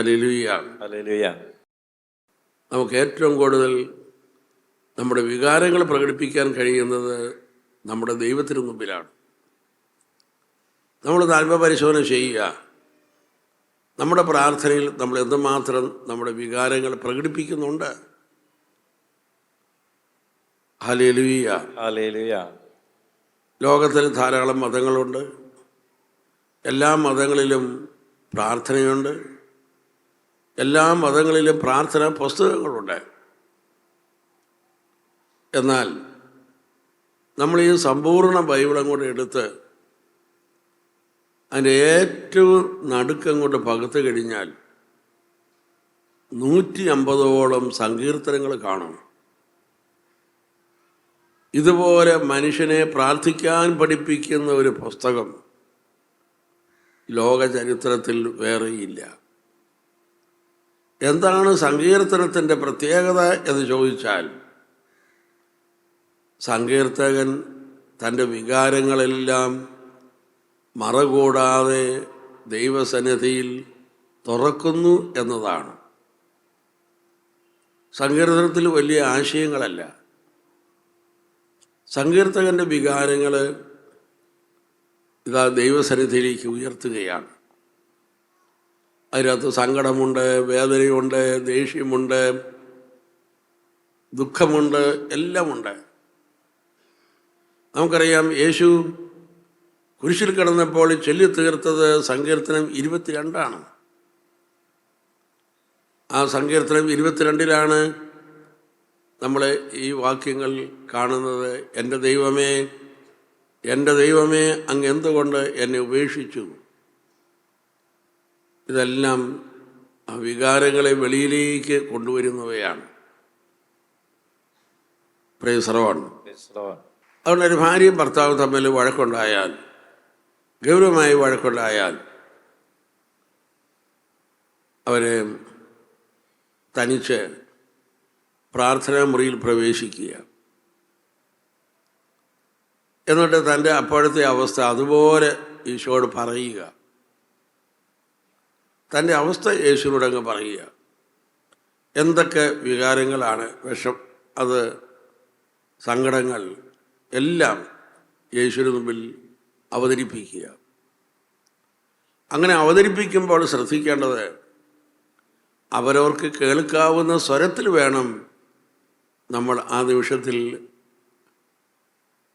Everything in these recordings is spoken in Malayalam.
അലിലുയ്യ നമുക്ക് ഏറ്റവും കൂടുതൽ നമ്മുടെ വികാരങ്ങൾ പ്രകടിപ്പിക്കാൻ കഴിയുന്നത് നമ്മുടെ ദൈവത്തിനു മുമ്പിലാണ്. നമ്മൾ ആത്മപരിശോധന ചെയ്യുക. നമ്മുടെ പ്രാർത്ഥനയിൽ നമ്മൾ എന്തുമാത്രം നമ്മുടെ വികാരങ്ങൾ പ്രകടിപ്പിക്കുന്നുണ്ട്. ലോകത്തിൽ ധാരാളം മതങ്ങളുണ്ട്. എല്ലാ മതങ്ങളിലും പ്രാർത്ഥനയുണ്ട്. എല്ലാ മതങ്ങളിലും പ്രാർത്ഥന പുസ്തകങ്ങളുണ്ട് എന്നാൽ നമ്മൾ ഈ സമ്പൂർണ ബൈബിളും കൂടെ എടുത്ത് അതിന്റെ ഏറ്റവും നടുക്കം കൊണ്ട് പകുത്ത് കഴിഞ്ഞാൽ നൂറ്റി അമ്പതോളം സങ്കീർത്തനങ്ങൾ കാണും. ഇതുപോലെ മനുഷ്യനെ പ്രാർത്ഥിക്കാൻ പഠിപ്പിക്കുന്ന ഒരു പുസ്തകം ലോക ചരിത്രത്തിൽ വേറെയില്ല. എന്താണ് സങ്കീർത്തനത്തിന്റെ പ്രത്യേകത എന്ന് ചോദിച്ചാൽ സങ്കീർത്തകൻ തന്റെ വികാരങ്ങളെല്ലാം മറകൂടാതെ ദൈവസന്നിധിയിൽ തുറക്കുന്നു എന്നതാണ്. സങ്കീർത്തനത്തിൽ വലിയ ആശയങ്ങളല്ല. സങ്കീർത്തകന്റെ വികാരങ്ങൾ ഇതാ ദൈവസന്നിധിയിലേക്ക് ഉയർത്തുകയാണ്. അതിനകത്ത് സങ്കടമുണ്ട് വേദനയുണ്ട് ദേഷ്യമുണ്ട് ദുഃഖമുണ്ട് എല്ലാമുണ്ട്. നമുക്കറിയാം യേശു കുരിശിൽ കിടന്നപ്പോൾ ചൊല്ലി തീർത്തത് സങ്കീർത്തനം ഇരുപത്തിരണ്ടാണ്. ആ സങ്കീർത്തനം ഇരുപത്തിരണ്ടിലാണ് നമ്മൾ ഈ വാക്യങ്ങൾ കാണുന്നത്. എന്റെ ദൈവമേ എന്റെ ദൈവമേ അങ്ങ് എന്തുകൊണ്ട് എന്നെ ഉപേക്ഷിച്ചു? ഇതെല്ലാം ആ വികാരങ്ങളെ വെളിയിലേക്ക് കൊണ്ടുവരുന്നവയാണ്. പ്രേസറവാണ്. അതുകൊണ്ട് ഒരു ഭാര്യയും ഭർത്താവും തമ്മിൽ വഴക്കുണ്ടായാൽ ഗൗരവമായി വഴക്കുണ്ടായാൽ അവരെ തനിച്ച് പ്രാർത്ഥനാ മുറിയിൽ പ്രവേശിക്കുക. എന്നിട്ട് തന്റെ അപ്പോഴത്തെ അവസ്ഥ അതുപോലെ ഈശോട് പറയുക. തന്റെ അവസ്ഥ യേശുവിനോട് അങ്ങ് പറയുക. എന്തൊക്കെ വികാരങ്ങളാണ് വിഷം അത് സങ്കടങ്ങൾ എല്ലാം യേശുവിന് മുമ്പിൽ അവതരിപ്പിക്കുക. അങ്ങനെ അവതരിപ്പിക്കുമ്പോൾ ശ്രദ്ധിക്കേണ്ടത് അവരവർക്ക് കേൾക്കാവുന്ന സ്വരത്തിൽ വേണം നമ്മൾ ആ നിമിഷത്തിൽ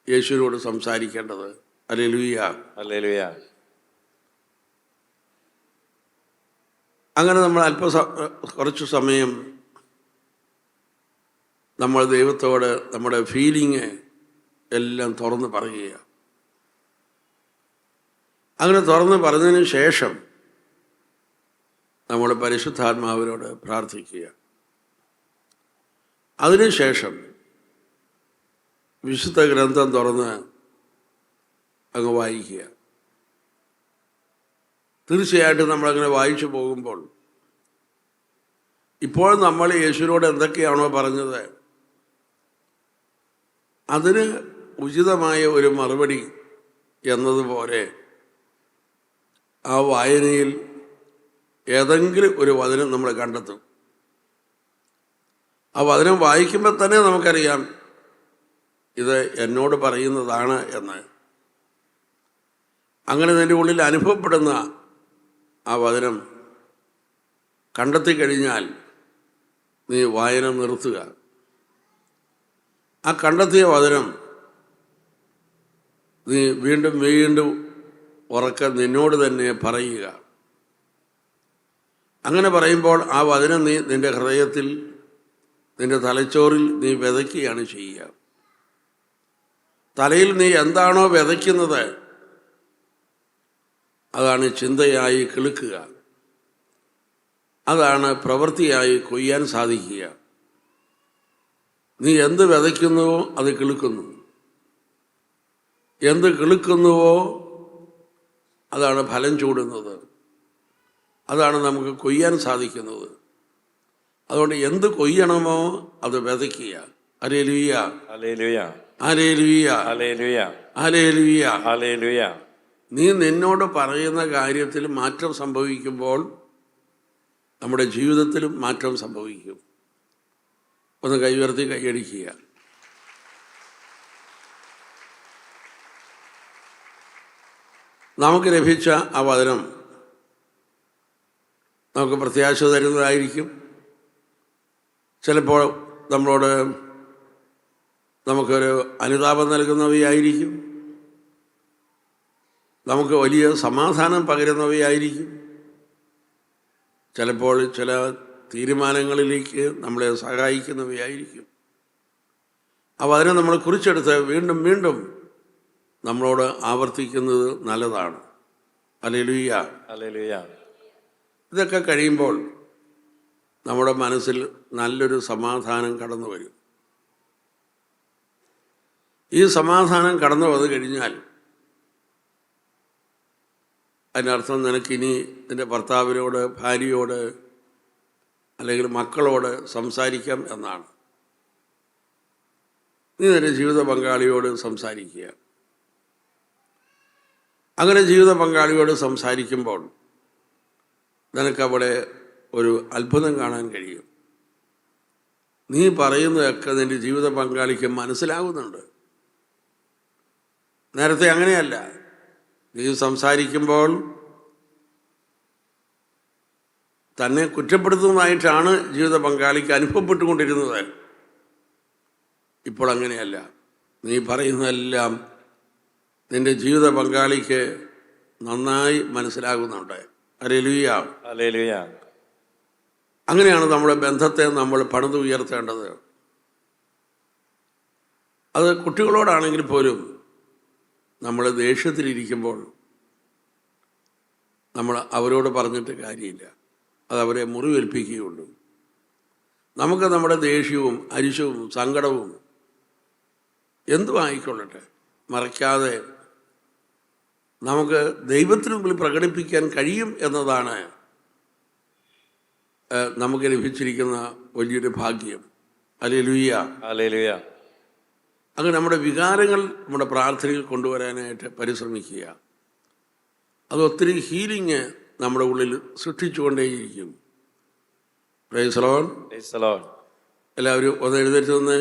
യേശുവിനോട് സംസാരിക്കേണ്ടത്. അല്ലെലുയ്യ ഹല്ലേലൂയ അങ്ങനെ നമ്മൾ അല്പ കുറച്ച് സമയം നമ്മൾ ദൈവത്തോട് നമ്മുടെ ഫീലിങ് എല്ലാം തുറന്ന് പറയുക അങ്ങനെ തുറന്ന് പറഞ്ഞതിന് ശേഷം നമ്മൾ പരിശുദ്ധാത്മാവിനോട് പ്രാർത്ഥിക്കുക. അതിനുശേഷം വിശുദ്ധ ഗ്രന്ഥം തുറന്ന് അങ്ങ് വായിക്കുക. തീർച്ചയായിട്ടും നമ്മളങ്ങനെ വായിച്ചു പോകുമ്പോൾ ഇപ്പോൾ നമ്മൾ യേശുവിനോട് എന്തൊക്കെയാണോ പറഞ്ഞത് അതിന് ഉചിതമായ ഒരു മറുപടി എന്നതുപോലെ ആ വായനയിൽ ഏതെങ്കിലും ഒരു വചനം നമ്മൾ കണ്ടെത്തും. ആ വചനം വായിക്കുമ്പോൾ തന്നെ നമുക്കറിയാം ഇത് എന്നോട് പറയുന്നതാണ് എന്ന്. അങ്ങനെ നിന്റെ ഉള്ളിൽ അനുഭവപ്പെടുന്ന ആ വചനം കണ്ടെത്തി കഴിഞ്ഞാൽ നീ വായന നിർത്തുക. ആ കണ്ടെത്തിയ വചനം നീ വീണ്ടും വീണ്ടും ഉറക്ക നിന്നോട് തന്നെ പറയുക. അങ്ങനെ പറയുമ്പോൾ ആ വചനം നീ നിന്റെ ഹൃദയത്തിൽ നിന്റെ തലച്ചോറിൽ നീ വിതയ്ക്കുകയാണ് ചെയ്യുക. തലയിൽ നീ എന്താണോ വിതയ്ക്കുന്നത് അതാണ് ചിന്തയായി കിളുക്കുക. അതാണ് പ്രവൃത്തിയായി കൊയ്യാൻ സാധിക്കുക. നീ എന്ത് വിതയ്ക്കുന്നുവോ അത് കിളുക്കുന്നു. എന്ത് കിളുക്കുന്നുവോ അതാണ് ഫലം ചൂടുന്നത്. അതാണ് നമുക്ക് കൊയ്യാൻ സാധിക്കുന്നത്. അതുകൊണ്ട് എന്ത് കൊയ്യണമോ അത് വിതയ്ക്കുക. Hallelujah hallelujah hallelujah. Hallelujah hallelujah. നീ നിന്നോട് പറയുന്ന കാര്യത്തിൽ മാറ്റം സംഭവിക്കുമ്പോൾ നമ്മുടെ ജീവിതത്തിലും മാറ്റം സംഭവിക്കും. ഒന്ന് കൈവർത്തി കൈയടിക്കുക. നമുക്ക് ലഭിച്ച ആ വചനം നമുക്ക് പ്രത്യാശ തരുന്നതായിരിക്കും. ചിലപ്പോൾ നമ്മളോട് നമുക്കൊരു അനുതാപം നൽകുന്നവയായിരിക്കും. നമുക്ക് വലിയ സമാധാനം പകരുന്നവയായിരിക്കും. ചിലപ്പോൾ ചില തീരുമാനങ്ങളിലേക്ക് നമ്മളെ സഹായിക്കുന്നവയായിരിക്കും. അപ്പോൾ അതിനെ നമ്മൾ കുറിച്ചെടുത്ത് വീണ്ടും വീണ്ടും നമ്മളോട് ആവർത്തിക്കുന്നത് നല്ലതാണ്. അലലുയ അലലുയ ഇതൊക്കെ കഴിയുമ്പോൾ നമ്മുടെ മനസ്സിൽ നല്ലൊരു സമാധാനം കടന്നു വരും ഈ സമാധാനം കടന്നു വന്നു കഴിഞ്ഞാൽ അതിനർത്ഥം നിനക്കിനി നിന്റെ ഭർത്താവിനോട് ഭാര്യയോട് അല്ലെങ്കിൽ മക്കളോട് സംസാരിക്കാം എന്നാണ്. നീ നിന്റെ ജീവിത പങ്കാളിയോട് സംസാരിക്കുക. അങ്ങനെ ജീവിത പങ്കാളിയോട് സംസാരിക്കുമ്പോൾ നിനക്കവിടെ ഒരു അത്ഭുതം കാണാൻ കഴിയും. നീ പറയുന്നതൊക്കെ നിന്റെ ജീവിത പങ്കാളിക്ക് മനസ്സിലാകുന്നുണ്ട് നേരത്തെ അങ്ങനെയല്ല. നീ സംസാരിക്കുമ്പോൾ തന്നെ കുറ്റപ്പെടുത്തുന്നതായിട്ടാണ് ജീവിത പങ്കാളിക്ക് അനുഭവപ്പെട്ടുകൊണ്ടിരുന്നത്. ഇപ്പോൾ അങ്ങനെയല്ല. നീ പറയുന്നതെല്ലാം നിന്റെ ജീവിത പങ്കാളിക്ക് നന്നായി മനസ്സിലാകുന്നുണ്ട്. അങ്ങനെയാണ് നമ്മുടെ ബന്ധത്തെ നമ്മൾ പണിത് ഉയർത്തേണ്ടത്. അത് കുട്ടികളോടാണെങ്കിൽ പോലും നമ്മൾ ദേഷ്യത്തിലിരിക്കുമ്പോൾ നമ്മൾ അവരോട് പറഞ്ഞിട്ട് കാര്യമില്ല. അത് അവരെ മുറിവേൽപ്പിക്കുകയുള്ളൂ. നമുക്ക് നമ്മുടെ ദേഷ്യവും അരിശവും സങ്കടവും എന്തും ആയിക്കൊള്ളട്ടെ മറയ്ക്കാതെ നമുക്ക് ദൈവത്തിന് മുമ്പിൽ പ്രകടിപ്പിക്കാൻ കഴിയും എന്നതാണ് നമുക്ക് ലഭിച്ചിരിക്കുന്ന വലിയൊരു ഭാഗ്യം. അലേ ലുയ്യ ഹല്ലേലൂയ. അങ്ങനെ നമ്മുടെ വികാരങ്ങൾ നമ്മുടെ പ്രാർത്ഥനയിൽ കൊണ്ടുവരാനായിട്ട് പരിശ്രമിക്കുക. അത് ഒത്തിരി ഹീലിംഗ് നമ്മുടെ ഉള്ളിൽ സൃഷ്ടിച്ചുകൊണ്ടേയിരിക്കും. എല്ലാവരും ഒന്ന് എഴുന്നേറ്റ് തന്നെ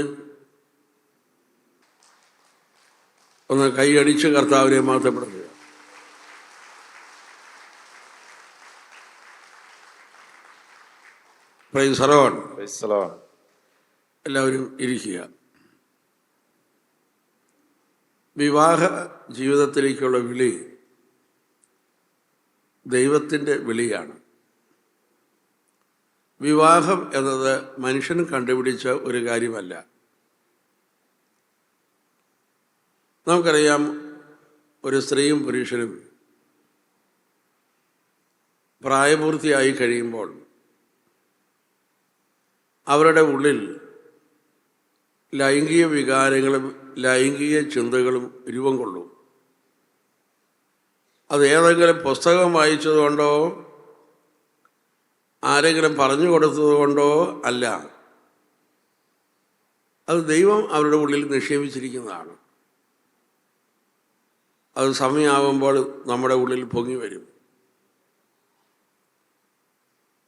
ഒന്ന് കൈയടിച്ച് കർത്താവിനെ മാറ്റപ്പെടുക എല്ലാവരും ഇരിക്കുക. വിവാഹ ജീവിതത്തിലേക്കുള്ള വിളി ദൈവത്തിന്റെ വിളിയാണ്. വിവാഹം എന്നത് മനുഷ്യൻ കണ്ടുപിടിച്ച ഒരു കാര്യമല്ല. നമുക്കറിയാം ഒരു സ്ത്രീയും പുരുഷനും പ്രായപൂർത്തിയായി കഴിയുമ്പോൾ അവരുടെ ഉള്ളിൽ ലൈംഗിക വികാരങ്ങളും ലൈംഗിക ചിന്തകളും രൂപം കൊള്ളും. അത് ഏതെങ്കിലും പുസ്തകം വായിച്ചതുകൊണ്ടോ ആരെങ്കിലും പറഞ്ഞു കൊടുത്തതുകൊണ്ടോ അല്ല. അത് ദൈവം അവരുടെ ഉള്ളിൽ നിക്ഷേപിച്ചിരിക്കുന്നതാണ്. അത് സമയമാകുമ്പോൾ നമ്മുടെ ഉള്ളിൽ പൊങ്ങി വരും.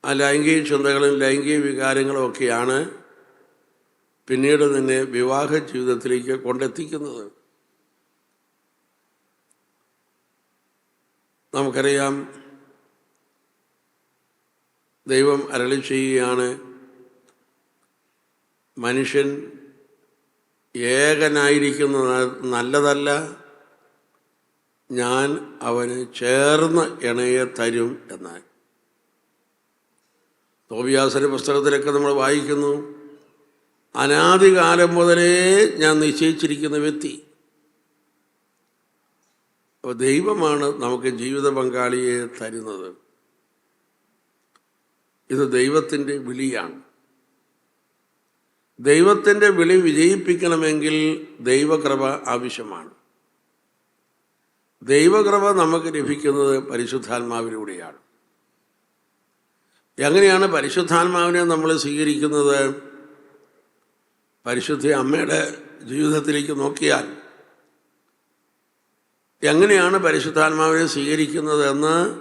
ആ ലൈംഗിക ചിന്തകളും ലൈംഗിക വികാരങ്ങളും ഒക്കെയാണ് പിന്നീട് നിന്നെ വിവാഹ ജീവിതത്തിലേക്ക് കൊണ്ടെത്തിക്കുന്നത്. നമുക്കറിയാം ദൈവം അരളി ചെയ്യുകയാണ്. മനുഷ്യൻ ഏകനായിരിക്കുന്ന നല്ലതല്ല. ഞാൻ അവന് ചേർന്ന് ഇണയെ തരും എന്നാൽ തോബിയാസന്റെ പുസ്തകത്തിലൊക്കെ നമ്മൾ വായിക്കുന്നു. അനാദികാലം മുതലേ ഞാൻ നിശ്ചയിച്ചിരിക്കുന്ന വ്യക്തി. അപ്പോൾ ദൈവമാണ് നമുക്ക് ജീവിത പങ്കാളിയെ തരുന്നത്. ഇത് ദൈവത്തിന്റെ വിളിയാണ്. ദൈവത്തിന്റെ വിളി വിജയിപ്പിക്കണമെങ്കിൽ ദൈവകൃപ ആവശ്യമാണ്. ദൈവകൃപ നമുക്ക് ലഭിക്കുന്നത് പരിശുദ്ധാത്മാവിലൂടെയാണ്. എങ്ങനെയാണ് പരിശുദ്ധാത്മാവിനെ നമ്മൾ സ്വീകരിക്കുന്നത്? പരിശുദ്ധ അമ്മയുടെ ജീവിതത്തിലേക്ക് നോക്കിയാൽ എങ്ങനെയാണ് പരിശുദ്ധാത്മാവിനെ സ്വീകരിക്കുന്നതെന്ന്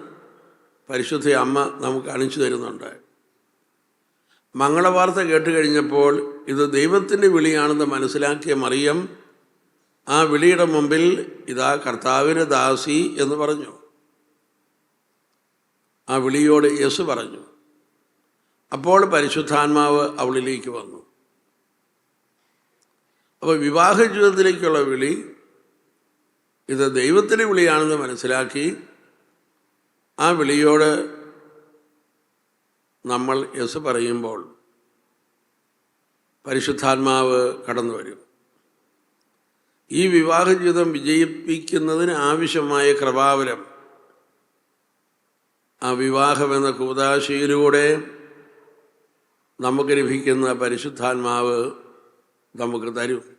പരിശുദ്ധ അമ്മ നമുക്ക് അണിച്ചു തരുന്നുണ്ട്. മംഗളവാർത്ത കേട്ട് കഴിഞ്ഞപ്പോൾ ഇത് ദൈവത്തിന്റെ വിളിയാണെന്ന് മനസ്സിലാക്കിയ മറിയം ആ വിളിയുടെ മുമ്പിൽ ഇതാ കർത്താവിന് ദാസി എന്ന് പറഞ്ഞു. ആ വിളിയോട് യേശു പറഞ്ഞു. അപ്പോൾ പരിശുദ്ധാത്മാവ് അവളിലേക്ക് വന്നു. അപ്പോൾ വിവാഹ ജീവിതത്തിലേക്കുള്ള വിളി ഇത് ദൈവത്തിന്റെ വിളിയാണെന്ന് മനസ്സിലാക്കി ആ വിളിയോട് നമ്മൾ യെസ് പറയുമ്പോൾ പരിശുദ്ധാത്മാവ് കടന്നു വരും. ഈ വിവാഹ ജീവിതം വിജയിപ്പിക്കുന്നതിന് ആവശ്യമായ കൃപാവരം ആ വിവാഹം എന്ന കൂതാശയിലൂടെ നമുക്ക് ലഭിക്കുന്ന പരിശുദ്ധാത്മാവ് നമുക്ക് തരും.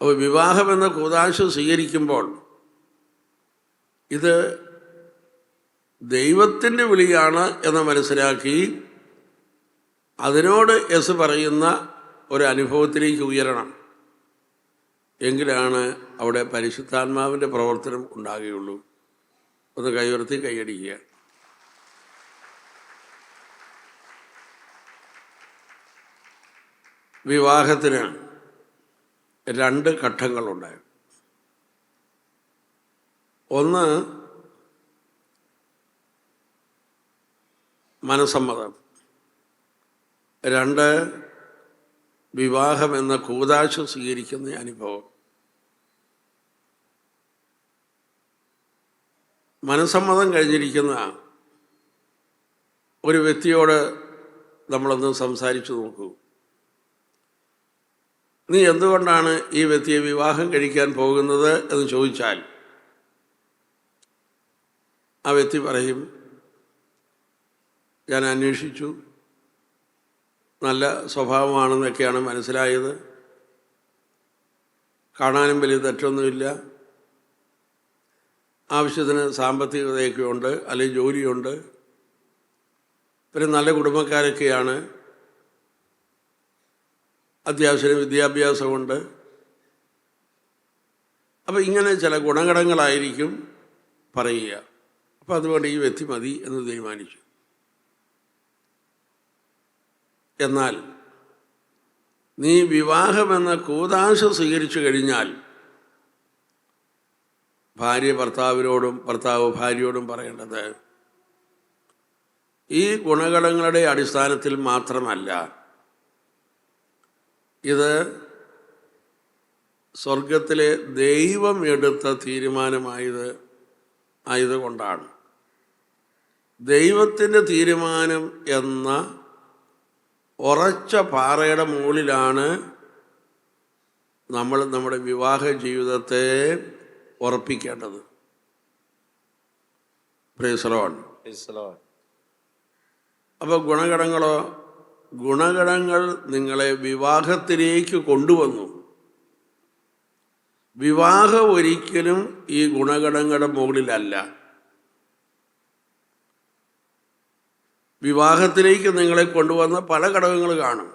അപ്പോൾ വിവാഹമെന്ന കൂതാശ സ്വീകരിക്കുമ്പോൾ ഇത് ദൈവത്തിന്റെ വിളിയാണ് എന്ന് മനസ്സിലാക്കി അതിനോട് എസ് പറയുന്ന ഒരു അനുഭവത്തിലേക്ക് ഉയരണം. എങ്കിലാണ് അവിടെ പരിശുദ്ധാത്മാവിന്റെ പ്രവർത്തനം ഉണ്ടാകുകയുള്ളൂ. ഒന്ന് കൈവർത്തി കൈയടിക്കുക. വിവാഹത്തിന് രണ്ട് ഘട്ടങ്ങളുണ്ട് ഒന്ന് മനസമ്മതം രണ്ട് വിവാഹം എന്ന കൂതാശ സ്വീകരിക്കുന്ന അനുഭവം. മനസമ്മതം കഴിഞ്ഞിരിക്കുന്ന ഒരു വ്യക്തിയോട് നമ്മളൊന്ന് സംസാരിച്ചു നോക്കൂ. നീ എന്തുകൊണ്ടാണ് ഈ വ്യക്തിയെ വിവാഹം കഴിക്കാൻ പോകുന്നത് എന്ന് ചോദിച്ചാൽ ആ വ്യക്തി പറയും ഞാൻ അന്വേഷിച്ചു. നല്ല സ്വഭാവമാണെന്നൊക്കെയാണ് മനസ്സിലായത്. കാണാനും വലിയ തെറ്റൊന്നുമില്ല. ആവശ്യത്തിന് സാമ്പത്തികതയൊക്കെ ഉണ്ട് അല്ലെങ്കിൽ ജോലിയുണ്ട്. പിന്നെ നല്ല കുടുംബക്കാരൊക്കെയാണ്. അത്യാവശ്യം വിദ്യാഭ്യാസമുണ്ട്. അപ്പോൾ ഇങ്ങനെ ചില ഗുണഘടങ്ങളായിരിക്കും പറയുക. അപ്പോൾ അതുകൊണ്ട് ഈ വ്യക്തി മതി എന്ന് തീരുമാനിച്ചു. എന്നാൽ നീ വിവാഹമെന്ന കൂതാശ സ്വീകരിച്ചു കഴിഞ്ഞാൽ ഭാര്യ ഭർത്താവിനോടും ഭർത്താവ് ഭാര്യയോടും പറയേണ്ടത് ഈ ഗുണഘടങ്ങളുടെ അടിസ്ഥാനത്തിൽ മാത്രമല്ല. ഇത് സ്വർഗത്തിലെ ദൈവം എടുത്ത തീരുമാനമായത് ആയതുകൊണ്ടാണ്. ദൈവത്തിന്റെ തീരുമാനം എന്ന ഉറച്ച പാറയുടെ മുകളിലാണ് നമ്മൾ നമ്മുടെ വിവാഹ ജീവിതത്തെ ഉറപ്പിക്കേണ്ടത്. അപ്പോൾ ഗുണഗണങ്ങളോ ഗുണഗണങ്ങൾ നിങ്ങളെ വിവാഹത്തിലേക്ക് കൊണ്ടുവന്നു. വിവാഹം ഒരിക്കലും ഈ ഗുണഗണങ്ങളുടെ മുകളിലല്ല. വിവാഹത്തിലേക്ക് നിങ്ങളെ കൊണ്ടുവന്ന പല ഘടകങ്ങൾ കാണും.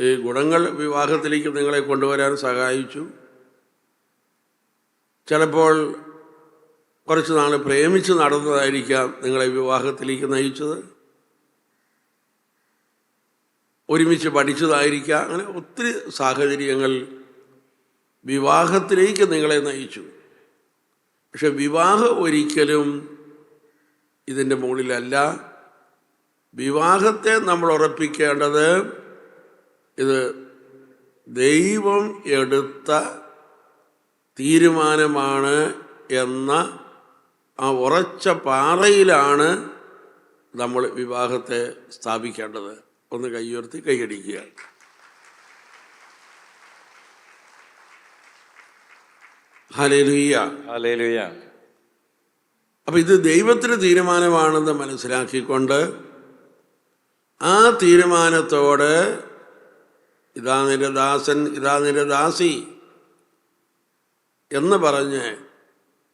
ഈ ഗുണങ്ങൾ വിവാഹത്തിലേക്ക് നിങ്ങളെ കൊണ്ടുവരാൻ സഹായിച്ചു. ചിലപ്പോൾ കുറച്ച് നാൾ പ്രേമിച്ച് നടന്നതായിരിക്കാം നിങ്ങളെ വിവാഹത്തിലേക്ക് നയിച്ചത്. ഒരുമിച്ച് പഠിച്ചതായിരിക്കാം. അങ്ങനെ ഒത്തിരി സാഹചര്യങ്ങൾ വിവാഹത്തിലേക്ക് നിങ്ങളെ നയിച്ചു. പക്ഷെ വിവാഹം ഒരിക്കലും ഇതിന്റെ മുകളിലല്ല. വിവാഹത്തെ നമ്മൾ ഉറപ്പിക്കേണ്ടത് ഇത് ദൈവം എടുത്ത തീരുമാനമാണ് എന്ന ആ ഉറച്ച പാറയിലാണ് നമ്മൾ വിവാഹത്തെ സ്ഥാപിക്കേണ്ടത്. ഒന്ന് കൈയുയർത്തി കൈയടിക്കുക. അപ്പൊ ഇത് ദൈവത്തിന് തീരുമാനമാണെന്ന് മനസ്സിലാക്കിക്കൊണ്ട് ആ തീരുമാനത്തോട് ഇതാ നിന്റെ ദാസൻ ഇതാ നിന്റെ ദാസി എന്ന് പറഞ്ഞ്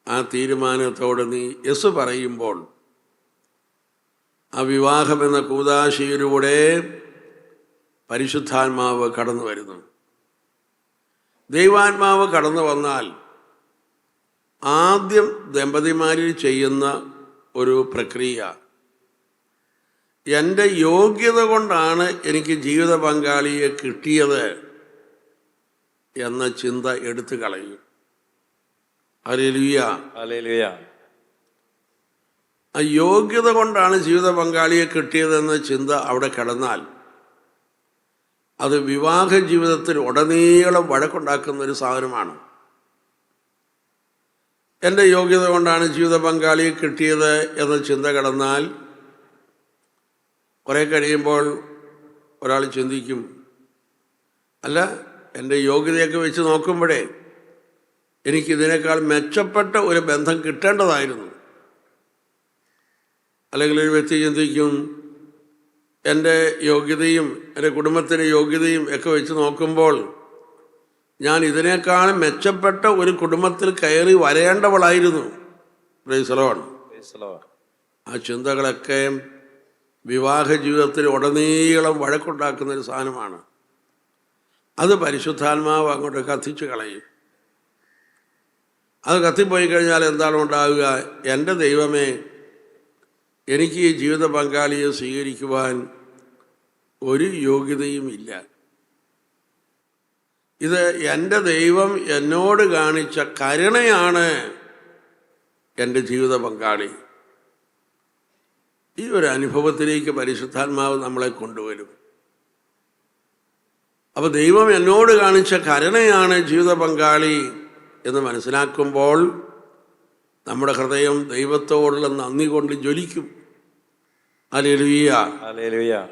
ആ തീരുമാനത്തോട് നീ യെസ് പറയുമ്പോൾ ആ വിവാഹം എന്ന കൂതാശിയിലൂടെ പരിശുദ്ധാത്മാവ് കടന്നു വരുന്നു. ദൈവാത്മാവ് കടന്നു വന്നാൽ ആദ്യം ദമ്പതിമാരിൽ ചെയ്യുന്ന ഒരു പ്രക്രിയ. എന്റെ യോഗ്യത കൊണ്ടാണ് എനിക്ക് ജീവിത പങ്കാളിയെ കിട്ടിയത് എന്ന ചിന്ത എടുത്തു കളയും. Hallelujah hallelujah. ആ യോഗ്യത കൊണ്ടാണ് ജീവിത പങ്കാളിയെ കിട്ടിയതെന്ന ചിന്ത അവിടെ കിടന്നാൽ അത് വിവാഹ ജീവിതത്തിൽ ഉടനീളം വഴക്കുണ്ടാക്കുന്ന ഒരു സാധനമാണ്. എന്റെ യോഗ്യത കൊണ്ടാണ് ജീവിത പങ്കാളിയെ കിട്ടിയത് എന്ന ചിന്ത കിടന്നാൽ കുറേ കഴിയുമ്പോൾ ഒരാൾ ചിന്തിക്കും അല്ല എന്റെ യോഗ്യതയൊക്കെ വെച്ച് നോക്കുമ്പോഴേ എനിക്കിതിനേക്കാൾ മെച്ചപ്പെട്ട ഒരു ബന്ധം കിട്ടേണ്ടതായിരുന്നു. അല്ലെങ്കിൽ ഒരു വ്യക്തി ചിന്തിക്കും. എന്റെ യോഗ്യതയും എന്റെ കുടുംബത്തിന്റെ യോഗ്യതയും ഒക്കെ വെച്ച് നോക്കുമ്പോൾ ഞാൻ ഇതിനേക്കാൾ മെച്ചപ്പെട്ട ഒരു കുടുംബത്തിൽ കയറി വരേണ്ടവളായിരുന്നു. Lord. ആ ചിന്തകളൊക്കെ വിവാഹ ജീവിതത്തിൽ ഉടനീളം വഴക്കുണ്ടാക്കുന്ന ഒരു സാധനമാണ്. അത് പരിശുദ്ധാത്മാവ് അങ്ങോട്ട് കത്തിച്ച് കളയും. അത് കത്തിപ്പോയി കഴിഞ്ഞാൽ എന്താണ് ഉണ്ടാവുക? എന്റെ ദൈവമേ എനിക്ക് ജീവിത പങ്കാളിയെ സ്വീകരിക്കുവാൻ ഒരു യോഗ്യതയും ഇല്ല. ഇത് എന്റെ ദൈവം എന്നോട് കാണിച്ച കരുണയാണ് എന്റെ ജീവിത പങ്കാളി. ഈ ഒരു അനുഭവത്തിലേക്ക് പരിശുദ്ധാത്മാവ് നമ്മളെ കൊണ്ടുവരും. അപ്പോൾ ദൈവം എന്നോട് കാണിച്ച കരുണയാണ് ജീവിത പങ്കാളി എന്ന് മനസ്സിലാക്കുമ്പോൾ നമ്മുടെ ഹൃദയം ദൈവത്തോടുള്ള നന്ദി കൊണ്ട് ജ്വലിക്കും. അലേലുയ്യ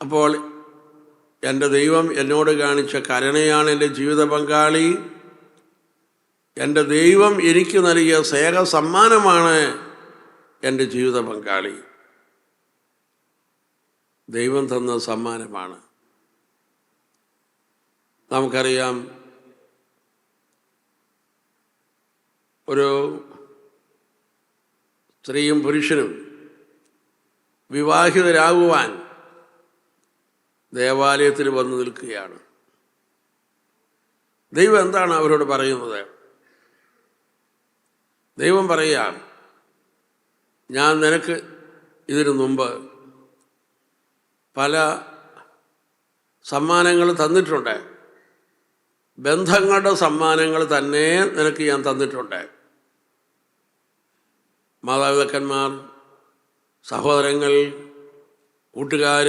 അപ്പോൾ എന്റെ ദൈവം എന്നോട് കാണിച്ച കരുണയാണ് എന്റെ ജീവിത പങ്കാളി. എന്റെ ദൈവം എനിക്ക് നൽകിയ സ്നേഹ സമ്മാനമാണ് എന്റെ ജീവിത പങ്കാളി. ദൈവം തന്ന സമ്മാനമാണ്. നമുക്കറിയാം ഒരു സ്ത്രീയും പുരുഷനും വിവാഹിതരാകുവാൻ ദേവാലയത്തിൽ വന്നു നിൽക്കുകയാണ്. ദൈവം എന്താണ് അവരോട് പറയുന്നത്? ദൈവം പറയുക ഞാൻ നിനക്ക് ഇതിനു മുമ്പ് പല സമ്മാനങ്ങൾ തന്നിട്ടുണ്ട്. ബന്ധങ്ങളുടെ സമ്മാനങ്ങൾ തന്നെ നിനക്ക് ഞാൻ തന്നിട്ടുണ്ട്. മാതാപിതാക്കന്മാർ സഹോദരങ്ങൾ കൂട്ടുകാർ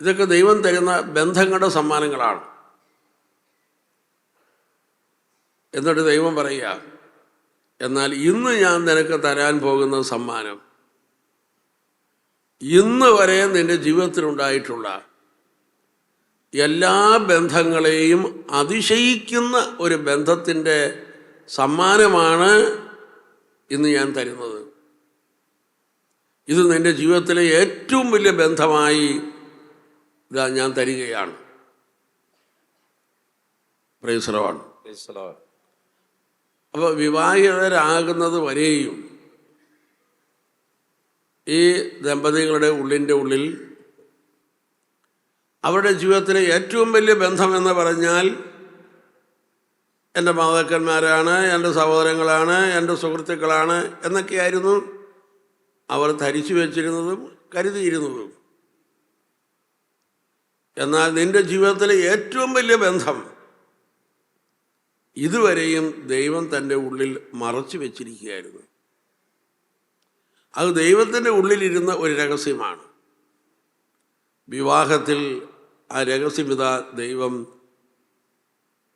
ഇതൊക്കെ ദൈവം തരുന്ന ബന്ധങ്ങളുടെ സമ്മാനങ്ങളാണ്. എന്നിട്ട് ദൈവം പറയുക എന്നാൽ ഇന്ന് ഞാൻ നിനക്ക് തരാൻ പോകുന്ന സമ്മാനം ഇന്ന് വരെ നിന്റെ ജീവിതത്തിലുണ്ടായിട്ടുള്ള എല്ലാ ബന്ധങ്ങളെയും അതിശയിക്കുന്ന ഒരു ബന്ധത്തിന്റെ സമ്മാനമാണ് ഇന്ന് ഞാൻ തരുന്നത്. ഇത് നിന്റെ ജീവിതത്തിലെ ഏറ്റവും വലിയ ബന്ധമായി ഇതാ ഞാൻ തരികയാണ്. Praise അപ്പോൾ വിവാഹിതരാകുന്നത് വരെയും ഈ ദമ്പതികളുടെ ഉള്ളിന്റെ ഉള്ളിൽ അവരുടെ ജീവിതത്തിലെ ഏറ്റവും വലിയ ബന്ധം എന്ന് പറഞ്ഞാൽ എന്റെ മാതാക്കന്മാരാണ് എന്റെ സഹോദരങ്ങളാണ് എന്റെ സുഹൃത്തുക്കളാണ് എന്നൊക്കെയായിരുന്നു അവർ ധരിച്ചു വച്ചിരുന്നതും കരുതിയിരുന്നതും. എന്നാൽ നിന്റെ ജീവിതത്തിലെ ഏറ്റവും വലിയ ബന്ധം ഇതുവരെയും ദൈവം തന്റെ ഉള്ളിൽ മറച്ചു വെച്ചിരിക്കുകയായിരുന്നു. അത് ദൈവത്തിന്റെ ഉള്ളിലിരുന്ന ഒരു രഹസ്യമാണ്. വിവാഹത്തിൽ ആ രഹസ്യമിത ദൈവം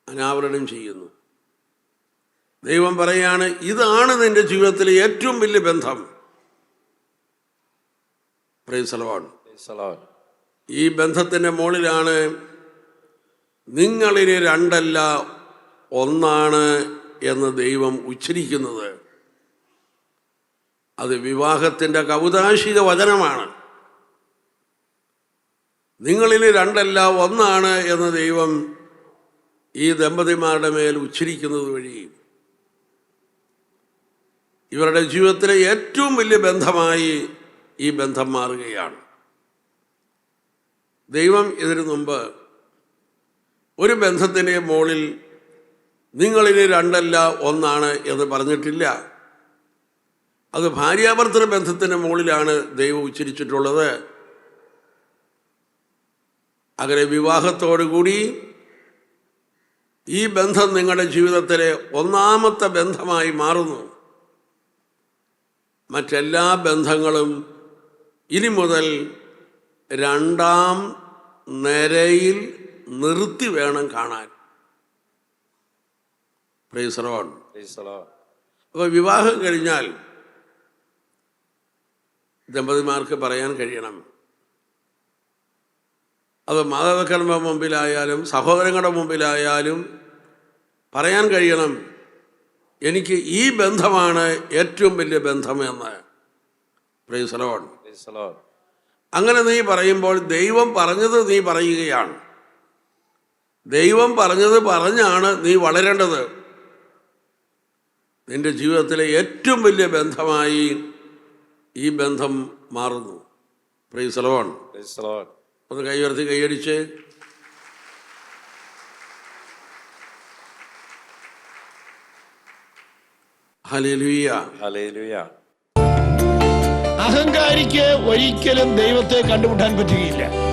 അനാവരണം ചെയ്യുന്നു. ദൈവം പറയാണ് ഇതാണ് നിന്റെ ജീവിതത്തിലെ ഏറ്റവും വലിയ ബന്ധം. the ഈ ബന്ധത്തിന്റെ മുകളിലാണ് നിങ്ങളിന് രണ്ടല്ല ഒന്നാണ് എന്ന് ദൈവം ഉച്ചരിക്കുന്നത്. അത് വിവാഹത്തിന്റെ കൗതാശിക വചനമാണ്. നിങ്ങളിന് രണ്ടല്ല ഒന്നാണ് എന്ന് ദൈവം ഈ ദമ്പതിമാരുടെ മേൽ ഉച്ചരിക്കുന്നത് വഴി ഇവരുടെ ജീവിതത്തിലെ ഏറ്റവും വലിയ ബന്ധമായി ഈ ബന്ധം മാറുകയാണ്. ദൈവം ഇതിനു മുമ്പ് ഒരു ബന്ധത്തിന്റെ മുകളിൽ നിങ്ങളിനി രണ്ടല്ല ഒന്നാണ് എന്ന് പറഞ്ഞിട്ടില്ല. അത് ഭാര്യാഭർത്തൃ ബന്ധത്തിന്റെ മുകളിലാണ് ദൈവം ഉച്ചരിച്ചിട്ടുള്ളത് അങ്ങനെ വിവാഹത്തോടുകൂടി ഈ ബന്ധം നിങ്ങളുടെ ജീവിതത്തിലെ ഒന്നാമത്തെ ബന്ധമായി മാറുന്നു. മറ്റെല്ലാ ബന്ധങ്ങളും ഇനി മുതൽ രണ്ടാം നിരയിൽ നിർത്തി വേണം കാണാൻ. അപ്പൊ. അപ്പോൾ വിവാഹം കഴിഞ്ഞാൽ ദമ്പതിമാർക്ക് പറയാൻ കഴിയണം. അത് മാതാപിതാക്കളുടെ മുമ്പിലായാലും സഹോദരങ്ങളുടെ മുമ്പിലായാലും പറയാൻ കഴിയണം എനിക്ക് ഈ ബന്ധമാണ് ഏറ്റവും വലിയ ബന്ധമെന്ന് എന്ന്. അങ്ങനെ നീ പറയുമ്പോൾ ദൈവം പറഞ്ഞത് നീ പറയുകയാണ്. ദൈവം പറഞ്ഞത് പറഞ്ഞാണ് നീ വളരേണ്ടത്. നിന്റെ ജീവിതത്തിലെ ഏറ്റവും വലിയ ബന്ധമായി ഈ ബന്ധം മാറുന്നു. പ്രീസലോൺ പ്രീസലോൺ. ഒന്ന് കൈ ഉയർത്തി കൈയടിച്ച്. അഹങ്കാരിക്ക് ഒരിക്കലും ദൈവത്തെ കണ്ടുമുട്ടാൻ പറ്റുകയില്ല.